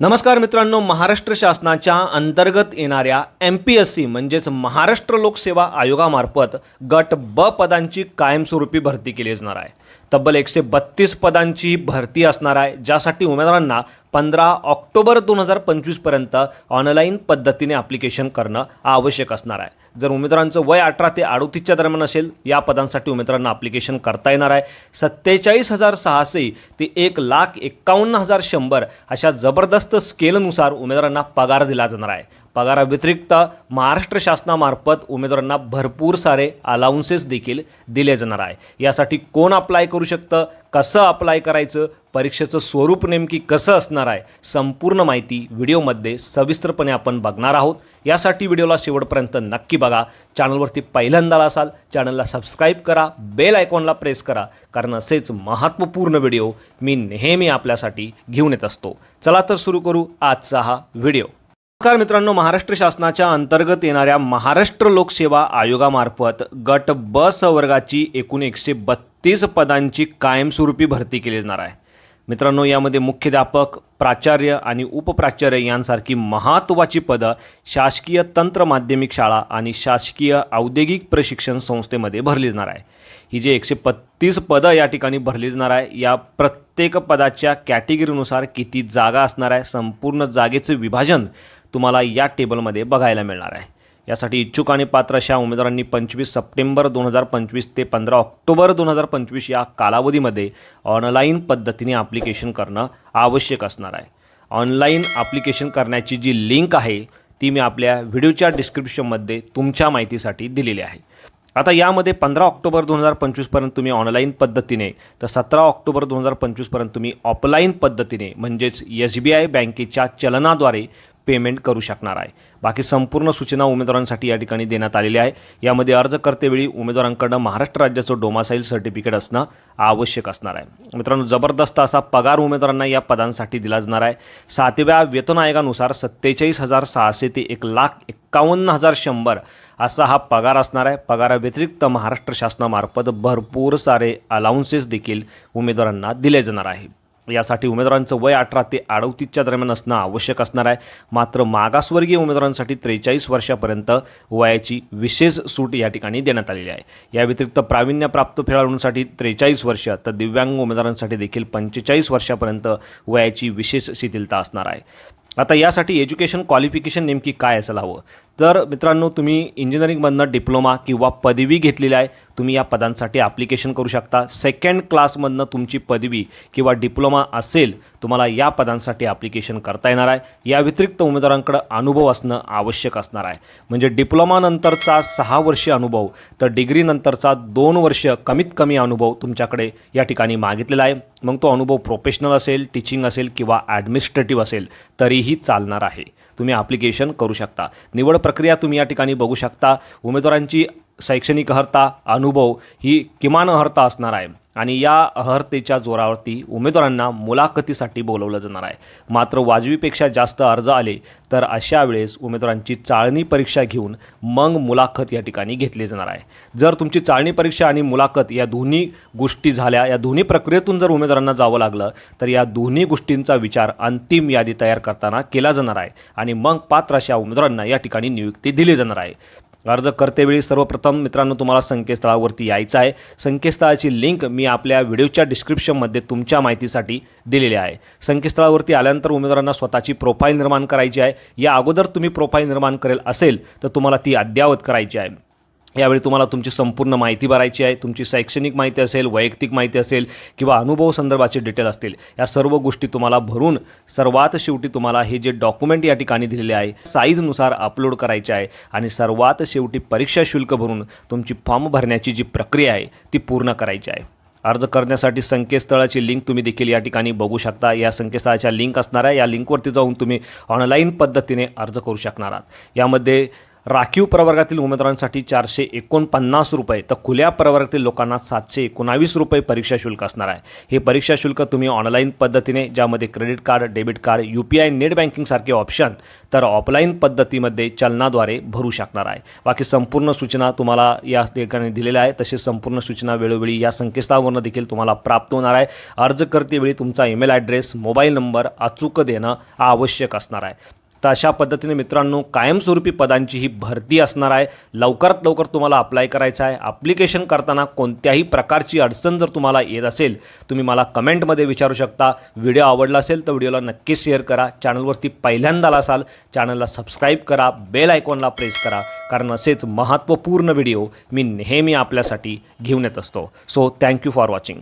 नमस्कार मित्रांनो महाराष्ट्र शासनाच्या अंतर्गत येणाऱ्या एम पी एस सी म्हणजेच महाराष्ट्र लोकसेवा आयोगामार्फत गट ब पदांची कायमस्वरूपी भरती केली जाणार आहे. तब्बल एकशे बत्तीस पदांची भरती असणार आहे. ज्यासाठी उमेदवारांना पंधरा ऑक्टोबर दोन हजार पंचवीसपर्यंत ऑनलाईन पद्धतीने ॲप्लिकेशन करणं आवश्यक असणार आहे. जर उमेदवारांचं वय अठरा ते अडोतीसच्या दरम्यान असेल या पदांसाठी उमेदवारांना ॲप्लिकेशन करता येणार आहे. सत्तेचाळीस हजार सहाशे ते एक लाख एक्कावन्न हजार शंभर अशा जबरदस्त स्केलनुसार उमेदवारांना पगार दिला जाणार आहे. पगाराव्यतिरिक्त महाराष्ट्र शासनामार्फत उमेदवारांना भरपूर सारे अलाउन्सेस देखील दिले जाणार आहे. यासाठी कोण अप्लाय करू शकतं? कसं अप्लाय करायचं? परीक्षेचं स्वरूप नेमकी कसं असणार आहे? संपूर्ण माहिती व्हिडिओमध्ये सविस्तरपणे आपण बघणार आहोत. यासाठी व्हिडिओला शेवटपर्यंत नक्की बघा. चॅनलवरती पहिल्यांदा असाल चॅनलला सबस्क्राईब करा बेल आयकॉनला प्रेस करा कारण असेच महत्त्वपूर्ण व्हिडिओ मी नेहमी आपल्यासाठी घेऊन येत असतो. चला तर सुरू करू आजचा हा व्हिडिओ. नमस्कार मित्रांनो महाराष्ट्र शासनाच्या अंतर्गत येणाऱ्या महाराष्ट्र लोकसेवा आयोगामार्फत गट ब संवर्गाची एकूण एकशे बत्तीस पदांची कायमस्वरूपी भरती केली जाणार आहे. मित्रांनो यामध्ये मुख्याध्यापक प्राचार्य आणि उपप्राचार्य यांसारखी महत्त्वाची पदं शासकीय तंत्र माध्यमिक शाळा आणि शासकीय औद्योगिक प्रशिक्षण संस्थेमध्ये भरली जाणार आहे. ही जे एकशे बत्तीस पदं या ठिकाणी भरली जाणार आहे या प्रत्येक पदाच्या कॅटेगरीनुसार किती जागा असणार आहे संपूर्ण जागेचं विभाजन तुम्हाला या टेबलमध्ये बघायला मिळणार आहे. यासाठी इच्छुक आणि पात्र अशा उमेदवारांनी पंचवीस सप्टेंबर दोन हजार पंचवीस ते पंधरा ऑक्टोबर दोन हजार पंचवीस या कालावधीमध्ये ऑनलाईन पद्धतीने ॲप्लिकेशन करणं आवश्यक असणार आहे. ऑनलाईन ॲप्लिकेशन करण्याची जी लिंक आहे ती मी आपल्या व्हिडिओच्या डिस्क्रिप्शनमध्ये तुमच्या माहितीसाठी दिलेली आहे. आता यामध्ये पंधरा ऑक्टोबर दोन हजार पंचवीसपर्यंत तुम्ही ऑनलाईन पद्धतीने तर सतरा ऑक्टोबर दोन हजार पंचवीसपर्यंत तुम्ही ऑफलाईन पद्धतीने म्हणजेच एस बी आय बँकेच्या चलनाद्वारे पेमेंट करू शकणार आहे. बाकी संपूर्ण सूचना उमेदवारांसाठी या ठिकाणी देण्यात आलेल्या आहे. यामध्ये अर्ज करतेवेळी उमेदवारांकडनं महाराष्ट्र राज्याचं डोमासाईल सर्टिफिकेट असणं आवश्यक असणार आहे. मित्रांनो जबरदस्त असा पगार उमेदवारांना या पदांसाठी दिला जाणार आहे. सातव्या वेतन आयोगानुसार सत्तेचाळीस हजार सहाशे ते एक लाख एक्कावन्न हजार शंभर असा हा पगार असणार आहे. पगाराव्यतिरिक्त महाराष्ट्र शासनामार्फत भरपूर सारे अलाउन्सेस देखील उमेदवारांना दिले जाणार आहे. यासाठी उमेदवारांचं वय अठरा ते अडतीसच्या दरम्यान असणं आवश्यक असणार आहे. मात्र मागासवर्गीय उमेदवारांसाठी त्रेचाळीस वर्षापर्यंत वयाची विशेष सूट या ठिकाणी देण्यात आलेली आहे. या व्यतिरिक्त प्रावीण्यप्राप्त खेळाडूंसाठी त्रेचाळीस वर्ष तर दिव्यांग उमेदवारांसाठी देखील पंचेचाळीस वर्षापर्यंत वयाची विशेष शिथिलता असणार आहे. आता यासाठी एज्युकेशन क्वालिफिकेशन नेमकी काय असायला हवं? तर मित्रांनो तुम्ही इंजिनिअरिंगमधनं डिप्लोमा किंवा पदवी घेतलेली आहे तुम्ही या पदांसाठी ॲप्लिकेशन करू शकता. सेकंड क्लासमधनं तुमची पदवी किंवा डिप्लोमा असेल तुम्हाला या पदांसाठी ॲप्लिकेशन करता येणार आहे. या व्यतिरिक्त उमेदवारांकडं अनुभव असणं आवश्यक असणार आहे. म्हणजे डिप्लोमानंतरचा सहा वर्ष अनुभव तर डिग्रीनंतरचा दोन वर्ष कमीत कमी अनुभव तुमच्याकडे या ठिकाणी मागितलेला आहे. मग तो अनुभव प्रोफेशनल असेल टीचिंग असेल किंवा ॲडमिनिस्ट्रेटिव्ह असेल तरीही चालणार आहे. तुम्ही ॲप्लिकेशन करू शकता. निवड प्रक्रिया तुम्ही या ठिकाणी बघू शकता. उमेदवारांची शैक्षणिक अर्हता अनुभव ही किमान अर्हता असणार आहे. आणि या अर्हतेच्या जोरावरती उमेदवारांना मुलाखतीसाठी बोलवलं जाणार आहे. मात्र वाजवीपेक्षा जास्त अर्ज आले तर अशा वेळेस उमेदवारांची चाळणी परीक्षा घेऊन मग मुलाखत या ठिकाणी घेतली जाणार आहे. जर तुमची चाळणी परीक्षा आणि मुलाखत या दोन्ही गोष्टी झाल्या या दोन्ही प्रक्रियेतून जर उमेदवारांना जावं लागलं तर या दोन्ही गोष्टींचा विचार अंतिम यादी तयार करताना केला जाणार आहे आणि मग पात्र अशा उमेदवारांना या ठिकाणी नियुक्ती दिली जाणार आहे. अर्ज करतेवेळी सर्वप्रथम मित्रांनो तुम्हाला संकेतस्थळावरती यायचं आहे. संकेतस्थळाची लिंक मी आपल्या व्हिडिओच्या डिस्क्रिप्शनमध्ये तुमच्या माहितीसाठी दिलेली आहे. संकेतस्थळावरती आल्यानंतर उमेदवारांना स्वतःची प्रोफाईल निर्माण करायची आहे. या अगोदर तुम्ही प्रोफाईल निर्माण करेल असेल तर तुम्हाला ती अद्ययावत करायची आहे. यावेळी तुम्हाला तुमची संपूर्ण माहिती भरायची आहे. तुमची शैक्षणिक माहिती असेल वैयक्तिक माहिती असेल किंवा अनुभव संदर्भाचे डिटेल असतील या सर्व गोष्टी तुम्हाला भरून सर्वात शेवटी तुम्हाला हे जे डॉक्युमेंट या ठिकाणी दिलेले आहे साईजनुसार अपलोड करायचे आहे आणि सर्वात शेवटी परीक्षा शुल्क भरून तुमची फॉर्म भरण्याची जी प्रक्रिया आहे ती पूर्ण करायची आहे. अर्ज करण्यासाठी संकेतस्थळाची लिंक तुम्ही देखील या ठिकाणी बघू शकता. या संकेतस्थळाच्या लिंक असणार आहे. या लिंकवरती जाऊन तुम्ही ऑनलाईन पद्धतीने अर्ज करू शकणार आहात. यामध्ये राखीव प्रवर्गातील उमेदवारांसाठी चारशे एकोणपन्नास रुपये. तर खुल्या प्रवर्गातील लोकांना सातशे एकोणावीस रुपये परीक्षा शुल्क असणार आहे. हे परीक्षा शुल्क तुम्ही ऑनलाईन पद्धतीने ज्यामध्ये credit card debit card U P I net बँकिंगसारखे option तर ऑफलाईन पद्धतीमध्ये चलनाद्वारे भरू शकणार आहे. बाकी संपूर्ण सूचना तुम्हाला या ठिकाणी दिलेल्या आहे तसेच संपूर्ण सूचना वेळोवेळी या संकेतस्थळावरनं देखील तुम्हाला प्राप्त होणार आहे. अर्ज करतेवेळी तुमचा ईमेल ॲड्रेस मोबाईल नंबर अचूक देणं आवश्यक असणार आहे. तर अशा पद्धतीने मित्रांनो कायमस्वरूपी पदांची ही भरती असणार आहे. लवकरात लवकर तुम्हाला अप्लाय करायचं आहे. ॲप्लिकेशन करताना कोणत्याही प्रकारची अडचण जर तुम्हाला येत असेल तुम्ही मला कमेंटमध्ये विचारू शकता. व्हिडिओ आवडला असेल तर व्हिडिओला नक्कीच शेअर करा. चॅनलवरती पहिल्यांदा असाल चॅनलला सबस्क्राईब करा. बेल आयकॉनला प्रेस करा. कारण असेच महत्त्वपूर्ण व्हिडिओ मी नेहमी आपल्यासाठी घेऊन येत असतो. So thank you for watching